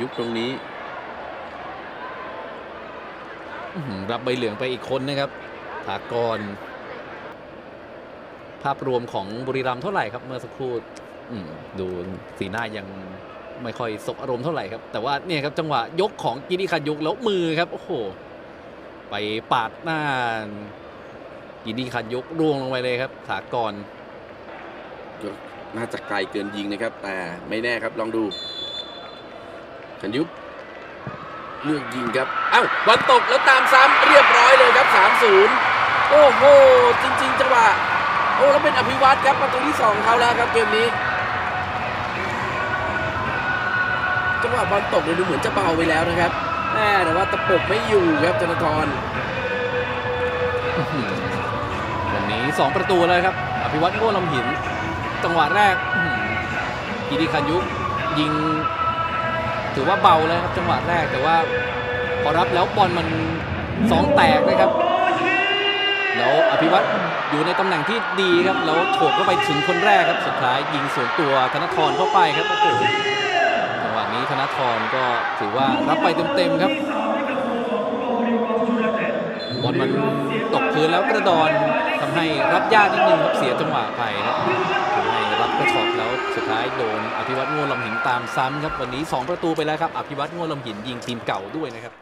ยุบตรงนี้อื้อหือรับใบเหลืองไปอีกคนนะครับถากร ภาพรวมของบุรีรัมย์เท่าไหร่ครับ เมื่อสักครู่ดูสีหน้ายังไม่ค่อยสบอารมณ์เท่าไหร่ครับ แต่ว่าเนี่ยครับจังหวะยกของกิติคันยุกแล้วมือครับ โอ้โห ไปปาดหน้ากิติคันยุกร่วงลงไปเลยครับถากร น่าจะไกลเกินยิงนะครับ แต่ไม่แน่ครับลองดูขันยุบเลือกยิงครับเอ้าบอลตกแล้วตามซ้ำเรียบร้อยเลยครับ 3-0 โอ้โห จริง ๆจังหวะโอ้แล้วเป็นอภิวัตครับประตูที่สองเขาแล้วครับเกมนี้จังหวะบอลตกเนี่ยดูเหมือนจะเบาไปแล้วนะครับแม่แต่ว่าตะปบไม่อยู่ครับธนาธรอื้อหือวันนี้ 2 ประตูแล้วครับ อภิวัตโง่ลำหิน จังหวะแรกกิติคันยุกยิง ถือว่าเบาแล้วครับจังหวะแรกแต่ว่า พอรับแล้วบอลมันสองแตกนะครับ แล้วอภิวัตอยู่ในตำแหน่งที่ดีครับ แล้วโฉบเข้าไปถึงคนแรกครับ สุดท้ายยิงสวนตัวธนทรเข้าไปครับโอ้โหจังหวะนี้ธนทรก็ถือว่ารับไปเต็มๆครับบอลมันตกพื้นแล้วกระดอนทำให้รับยากนิดนึงครับเสียจังหวะไปครับ สุดท้ายโดนอภิวัตง่ลำหินตามซ้ำครับวันนี้ 2 ประตูไปแล้วครับอภิวัตโง่ลำหินยิงทีมเก่าด้วยนะครับ